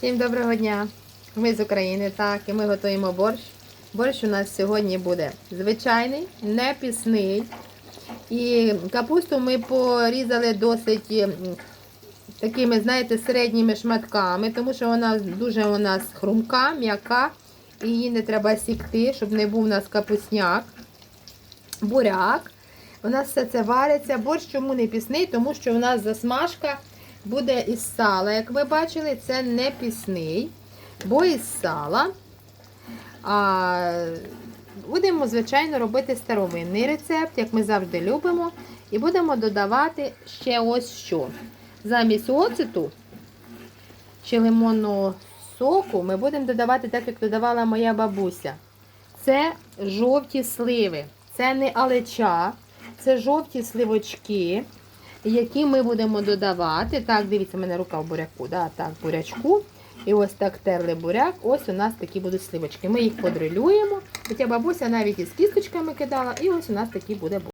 Всім доброго дня! Ми з України, так, і ми готуємо борщ. Борщ у нас сьогодні буде звичайний, не пісний. І капусту ми порізали досить такими, знаєте, середніми шматками, тому що вона дуже у нас хрумка, м'яка, і її не треба сікти, щоб не був у нас капусняк. Буряк. У нас все це вариться. Борщ чому не пісний, тому що у нас засмажка буде із сала. Як ви бачили, це не пісний, бо із сала. А, будемо, звичайно, робити старовинний рецепт, як ми завжди любимо. І будемо додавати ще ось що. Замість оцету чи лимонного соку ми будемо додавати так, як додавала моя бабуся. Це жовті сливи. Це не алеча, це жовті сливочки, які ми будемо додавати. Так, дивіться, в мене рука в буряку. Да, так, бурячку. І ось так терли буряк. Ось у нас такі будуть сливочки. Ми їх подрилюємо. Хоча бабуся навіть із кісточками кидала, і ось у нас такі буде буряк.